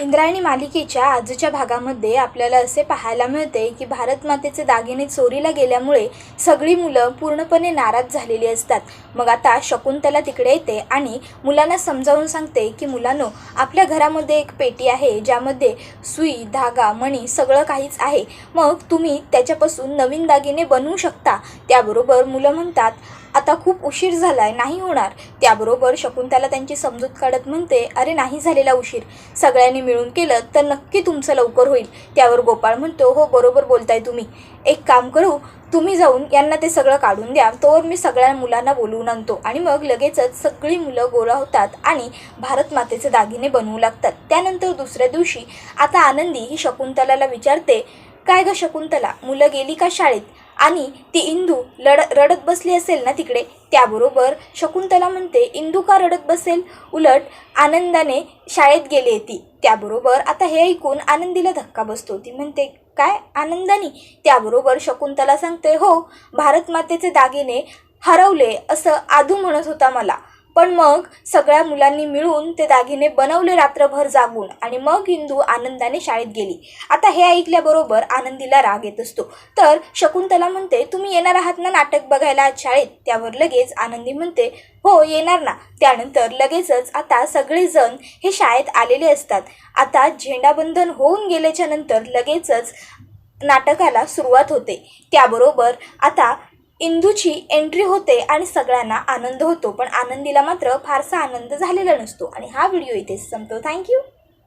इंद्रायणी मालिकेच्या आजच्या भागामध्ये आपल्याला असे पाहायला मिळते की भारतमातेचे दागिने चोरीला गेल्यामुळे सगळी मुलं पूर्णपणे नाराज झालेली असतात. मग आता शकुंतला तिकडे येते आणि मुलांना समजावून सांगते की मुलांनो आपल्या घरामध्ये एक पेटी आहे ज्यामध्ये सुई धागा मणी सगळं काहीच आहे. मग तुम्ही त्याच्यापासून नवीन दागिने बनवू शकता. त्याबरोबर मुलं म्हणतात आता खूप उशीर झालाय नाही होणार. त्याबरोबर शकुंतला त्यांची समजूत काढत म्हणते अरे नाही झालेला उशीर. सगळ्यांनी मिळून केलं तर नक्की तुमचं लवकर होईल. त्यावर गोपाळ म्हणतो हो बरोबर बोलताय तुम्ही. एक काम करू तुम्ही जाऊन यांना ते सगळं काढून द्या. तोवर मी सगळ्या मुलांना बोलवून आणतो आणि मग लगेचच सगळी मुलं गोळा होतात आणि भारत मातेचे दागिने बनवू लागतात. त्यानंतर दुसऱ्या दिवशी आता आनंदी ही शकुंतलाला विचारते काय ग शकुंतला? मुलं गेली का शाळेत? आणि ती इंदू लड रडत बसली असेल ना तिकडे? त्याबरोबर शकुंतला म्हणते इंदू का रडत बसेल? उलट आनंदाने शाळेत गेली ती त्याबरोबर आता हे ऐकून आनंदीला धक्का बसतो. ती म्हणते काय? आनंदानी? त्याबरोबर शकुंतला सांगते हो भारत मातेचे दागिने हरवले असं आधू म्हणत होता मला. पण मग सगळ्या मुलांनी मिळून ते दागिने बनवले रात्रभर जागून आणि मग हिंदू आनंदाने शाळेत गेली. आता हे ऐकल्याबरोबर आनंदीला राग येत असतो. तर शकुंतला म्हणते तुम्ही येणार आहात ना नाटक बघायला शाळेत? त्यावर लगेच आनंदी म्हणते हो येणार ना. त्यानंतर लगेचच आता सगळेजण हे शाळेत आलेले असतात. आता झेंडाबंधन होऊन गेल्याच्यानंतर लगेचच नाटकाला सुरुवात होते. त्याबरोबर आता इंदूची एंट्री होते आणि सगळ्यांना आनंद होतो. पण आनंदीला मात्र फारसा आनंद झालेला नसतो. आणि हा व्हिडिओ इथेच संपतो. थँक्यू